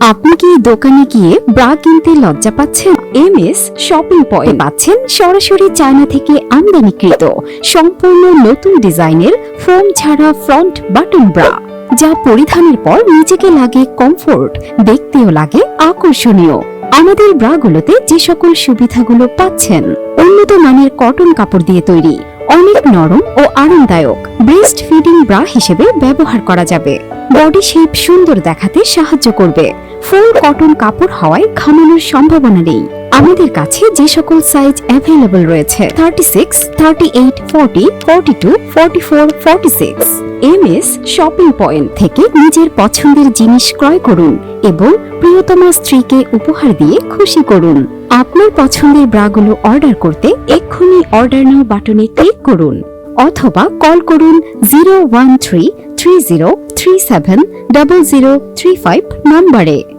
আপনি কি দোকানে গিয়ে ব্রা কিনতে লজ্জা পাচ্ছেন? এম এস শপিং পয়েন্ট পাচ্ছেন সরাসরি চায়না থেকে আমদানিকৃত সম্পূর্ণ নতুন ডিজাইনের ফোম ছাড়া ফ্রন্ট বাটন ব্রা, যা পরিধানের পর নিজেকে লাগে কমফোর্ট, দেখতেও লাগে আকর্ষণীয়। আমাদের ব্রাগুলোতে যে সকল সুবিধাগুলো পাচ্ছেন, উন্নত মানের কটন কাপড় দিয়ে তৈরি। অনেক নরম ও আরামদায়ক। ব্রেস্ট ফিডিং ব্রা হিসেবে ব্যবহার করা যাবে। বডি শেপ সুন্দর দেখাতে সাহায্য করবে। ফুল কটন কাপড় হওয়ায় ঘামানোর সম্ভাবনা নেই। আমাদের কাছে যে সকল সাইজ অ্যাভেলেবল রয়েছে thirty six thirty eight forty forty two forty four forty six M S shopping point থেকে নিজের পছন্দের জিনিস ক্রয় করুন এবং প্রিয়তমা স্ত্রীকে উপহার দিয়ে খুশি করুন। আপনার পছন্দের ব্রাগুলো অর্ডার করতে এক্ষুনি অর্ডার নাও বাটনে ক্লিক করুন অথবা কল করুন zero one three three zero three seven double zero three five নম্বরে।